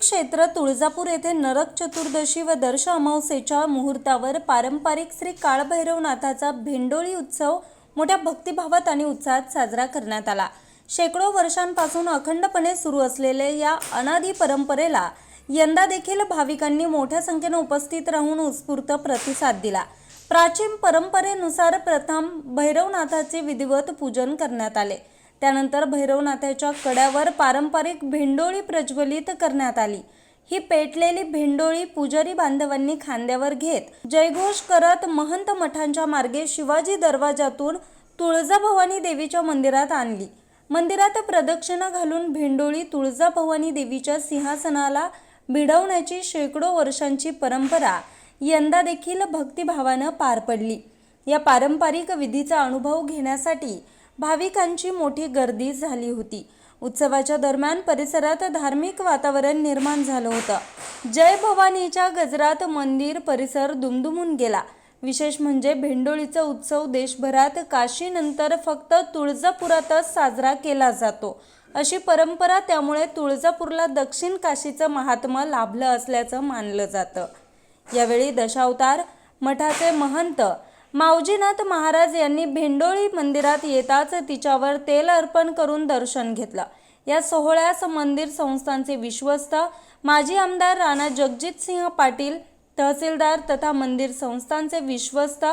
क्षेत्र तुळजापूर येथे नरक चतुर्दशी व दर्श अमावस्येच्या मुहूर्तावर पारंपरिक श्री काळभैरवनाथाचा भेंडोळी उत्सव मोठ्या भक्तिभावात आणि उत्साहात साजरा करण्यात आला. शेकडो वर्षांपासून अखंडपणे सुरू असलेले या अनादी परंपरेला यंदा देखील भाविकांनी मोठ्या संख्येने उपस्थित राहून उत्स्फूर्त प्रतिसाद दिला. प्राचीन परंपरेनुसार प्रथम भैरवनाथाचे विधिवत पूजन करण्यात आले. त्यानंतर भैरवनाथाच्या कड्यावर पारंपरिक भेंडोळी प्रज्वलित करण्यात आली. ही पेटलेली भेंडोळी पुजारी बांधवांनी खांद्यावर घेत जयघोष करत महंत मठांच्या मार्गे शिवाजी दरवाजातून तुळजाभवानी देवीच्या मंदिरात आणली. मंदिरात प्रदक्षिणा घालून भेंडोळी तुळजाभवानी देवीच्या सिंहासनाला भिडवण्याची शेकडो वर्षांची परंपरा यंदा देखील भक्तिभावानं पार पडली. या पारंपरिक विधीचा अनुभव घेण्यासाठी भाविकांची मोठी गर्दी झाली होती. उत्सवाच्या दरम्यान परिसरात धार्मिक वातावरण निर्माण झालं होतं. जय भवानीच्या गजरात मंदिर परिसर दुमदुमून गेला. विशेष म्हणजे भेंडोळीचा उत्सव देशभरात काशीनंतर फक्त तुळजापुरातच साजरा केला जातो. अशी परंपरा त्यामुळे तुळजापूरला दक्षिण काशीचं महात्म्य लाभलं असल्याचं मानलं जातं. यावेळी दशावतार मठाचे महंत मावजीनाथ महाराज यांनी भेंडोळी मंदिरात येताच तिच्यावर तेल अर्पण करून दर्शन घेतलं. या सोहळ्यास मंदिर संस्थांचे विश्वस्त माजी आमदार राणा जगजितसिंह पाटील तहसीलदार तथा मंदिर संस्थांचे विश्वस्त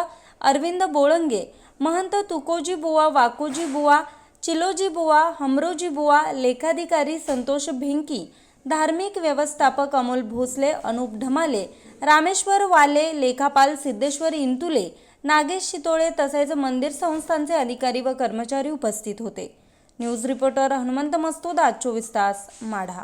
अरविंद बोळंगे महंत तुकोजी बुवा वाकोजी बुवा चिलोजी बुवा हमरोजी बुवा लेखाधिकारी संतोष भिंकी धार्मिक व्यवस्थापक अमोल भोसले अनुप ढमाले रामेश्वर वाले लेखापाल सिद्धेश्वर इंतुले नागेश शितोळे तसेच मंदिर संस्थांचे अधिकारी व कर्मचारी उपस्थित होते. न्यूज रिपोर्टर हनुमंत मस्तूद आज चोवीस तास माढा.